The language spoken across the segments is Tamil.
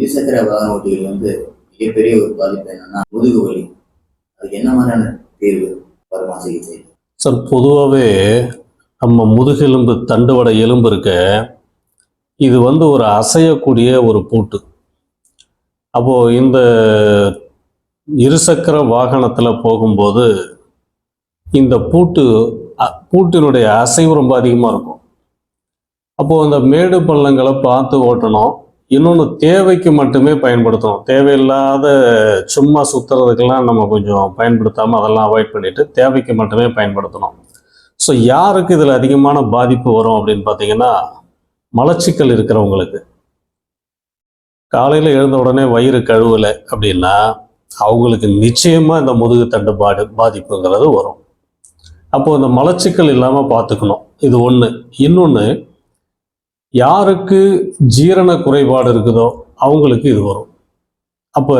இருசக்கர வாகன ஓட்டிகள் வந்து மிகப்பெரிய ஒரு பாதிப்பு என்னன்னா முதுகு வலி. அதுக்கு என்ன மாதிரியான தீர்வு வருமா சிகிச்சை சார் பொதுவாகவே நம்ம முதுகெலும்பு தண்டுவட எலும்பு இருக்க இது வந்து ஒரு அசையக்கூடிய ஒரு பூட்டு. அப்போது இந்த இருசக்கர வாகனத்தில் போகும்போது இந்த பூட்டு பூட்டினுடைய அசைவு ரொம்ப அதிகமாக இருக்கும். அப்போது இந்த மேடு பள்ளங்களை பார்த்து ஓட்டணும். இன்னொன்று தேவைக்கு மட்டுமே பயன்படுத்தணும். தேவையில்லாத சும்மா சுற்றுறதுக்கெல்லாம் நம்ம கொஞ்சம் பயன்படுத்தாமல் அதெல்லாம் அவாய்ட் பண்ணிவிட்டு தேவைக்கு மட்டுமே பயன்படுத்தணும். ஸோ யாருக்கு இதில் அதிகமான பாதிப்பு வரும் அப்படின்னு பார்த்தீங்கன்னா மலச்சிக்கல் இருக்கிறவங்களுக்கு. காலையில் எழுந்த உடனே வயிறு கழுவலை அப்படின்னா அவங்களுக்கு நிச்சயமாக இந்த முதுகு தண்டு பாடு பாதிப்புங்கிறது வரும். அப்போது இந்த மலச்சிக்கல் இல்லாமல் பார்த்துக்கணும் இது ஒன்று இன்னொன்று யாருக்கு ஜீரண குறைபாடு இருக்குதோ அவங்களுக்கு இது வரும். அப்போ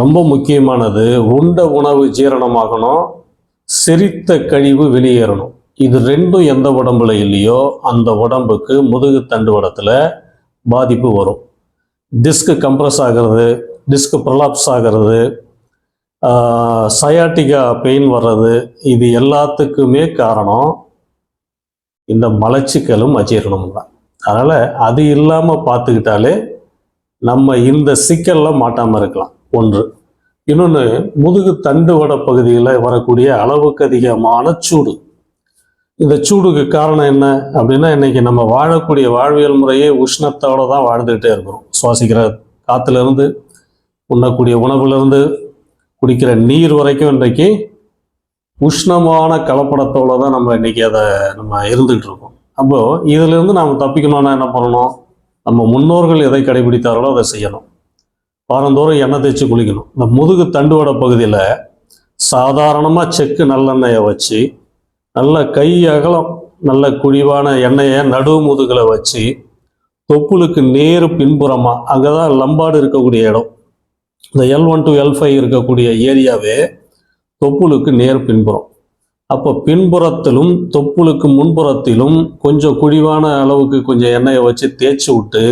ரொம்ப முக்கியமானது உண்ட உணவு ஜீரணமாகணும் செரித்த கழிவு வெளியேறணும். இது ரெண்டும் எந்த உடம்புல இல்லையோ அந்த உடம்புக்கு முதுகு தண்டுவடத்தில் பாதிப்பு வரும். டிஸ்க்கு கம்ப்ரஸ் ஆகிறது டிஸ்க் ப்ரலாப்ஸ் ஆகிறது சயாட்டிகா பெயின் வர்றது இது எல்லாத்துக்குமே காரணம் இந்த மலச்சிக்கலும் அஜீரணமும் தான். அதனால் அது இல்லாமல் பார்த்துக்கிட்டாலே நம்ம இந்த சிக்கலில் மாட்டாமல் இருக்கலாம். ஒன்று. இன்னொன்று முதுகு தண்டுவட பகுதியில் வரக்கூடிய அளவுக்கு அதிகமான சூடு. இந்த சூடுக்கு காரணம் என்ன அப்படின்னா இன்னைக்கு நம்ம வாழக்கூடிய வாழ்வியல் முறையே உஷ்ணத்தோடு தான் வாழ்ந்துக்கிட்டே இருக்கிறோம். சுவாசிக்கிற காற்றுலேருந்து உண்ணக்கூடிய உணவுலேருந்து குடிக்கிற நீர் வரைக்கும் இன்றைக்கு உஷ்ணமான கலப்படத்தோடு தான் நம்ம இன்றைக்கி அதை நம்ம இருந்துகிட்டு இருக்கோம். அப்போ இதிலிருந்து நாம் தப்பிக்கணும்னா என்ன பண்ணணும்? நம்ம முன்னோர்கள் எதை கடைபிடித்தார்களோ அதை செய்யணும். வாரந்தோறும் எண்ணெய் தேய்ச்சி குளிக்கணும். இந்த முதுகு தண்டுவட பகுதியில் சாதாரணமாக செக்கு நல்லெண்ணெயை வச்சு நல்ல கை அகலம் நல்ல குழிவான எண்ணெயை நடு முதுகில் வச்சு தொப்புளுக்கு நேரு பின்புறமாக அங்கே தான் லம்பாடு இருக்கக்கூடிய இடம். இந்த L one to L five இருக்கக்கூடிய ஏரியாவே தொப்புளுக்கு நேர் பின்புறம். அப்போ பின்புறத்திலும் தொப்புளுக்கு முன்புறத்திலும் கொஞ்சம் குழிவான அளவுக்கு கொஞ்சம் எண்ணெயை வச்சு தேய்ச்சி விட்டு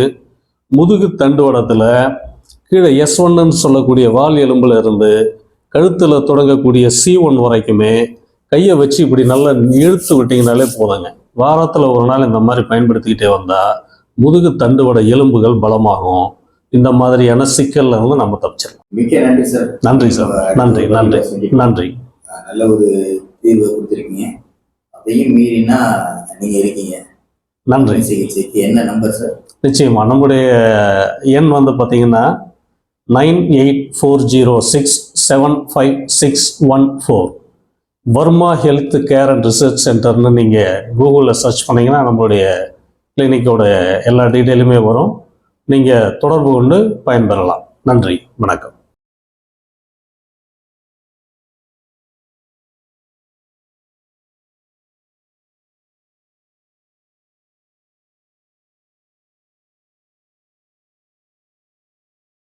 முதுகு தண்டுவடத்தில் கீழே எஸ் ஒன்னு சொல்லக்கூடிய வால் எலும்புல இருந்து கழுத்தில் தொடங்கக்கூடிய சி ஒன் வரைக்குமே கையை வச்சு இப்படி நல்லா இழுத்து விட்டீங்கனாலே போதுங்க. வாரத்தில் ஒரு நாள் இந்த மாதிரி பயன்படுத்திக்கிட்டே வந்தால் முதுகு தண்டுவட எலும்புகள் பலமாகும். இந்த மாதிரியான சிக்கல்ல இருந்து நம்ம தப்பிச்சிடலாம். நன்றி சார் நன்றி சார் நன்றி நன்றி நன்றி. நல்ல ஒரு தீர்வை கொடுத்துருக்கீங்க. அதையும் மீறினா நீங்க இருக்கீங்க. நன்றி. சிகிச்சைக்கு என்ன நம்பர் சார் நிச்சயமா. நம்முடைய எண் வந்து பார்த்தீங்கன்னா nine eight four zero six seven five six one four. Varma health care and research சென்டர்னு நீங்கள் கூகுளில் சர்ச் பண்ணீங்கன்னா நம்மளுடைய கிளினிக்கோட எல்லா டீட்டெயிலுமே வரும். நீங்கள் தொடர்பு கொண்டு பயன்பெறலாம். நன்றி. வணக்கம்.